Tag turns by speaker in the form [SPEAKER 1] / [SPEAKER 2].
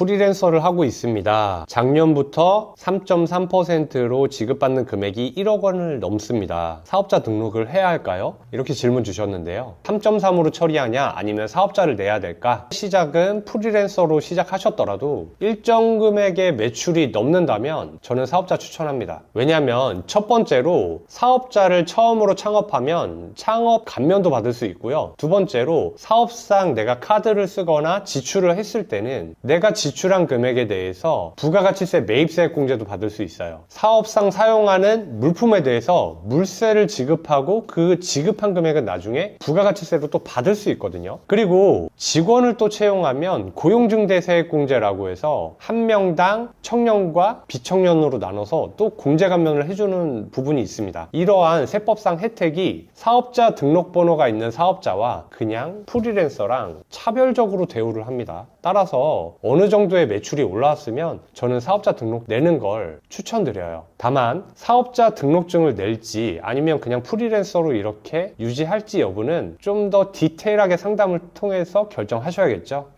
[SPEAKER 1] 프리랜서를 하고 있습니다. 작년부터 3.3%로 지급받는 금액이 1억 원을 넘습니다. 사업자 등록을 해야 할까요? 이렇게 질문 주셨는데요. 3.3으로 처리하냐 아니면 사업자를 내야 될까? 시작은 프리랜서로 시작하셨더라도 일정 금액의 매출이 넘는다면 저는 사업자 추천합니다. 왜냐하면 첫 번째로 사업자를 처음으로 창업하면 창업 감면도 받을 수 있고요. 두 번째로 사업상 내가 카드를 쓰거나 지출을 했을 때는 내가 지 출한 금액에 대해서 부가가치세 매입세액 공제도 받을 수 있어요. 사업상 사용하는 물품에 대해서 물세를 지급하고 그 지급한 금액은 나중에 부가가치세로 또 받을 수 있거든요. 그리고 직원을 또 채용하면 고용중대세액 공제라고 해서 한 명당 청년과 비청년으로 나눠서 또 공제 감면을 해주는 부분이 있습니다. 이러한 세법상 혜택이 사업자 등록번호가 있는 사업자와 그냥 프리랜서랑 차별적으로 대우를 합니다. 따라서 어느 정도의 매출이 올라왔으면 저는 사업자 등록 내는 걸 추천드려요. 다만 사업자 등록증을 낼지 아니면 그냥 프리랜서로 이렇게 유지할지 여부는 좀 더 디테일하게 상담을 통해서 결정하셔야겠죠.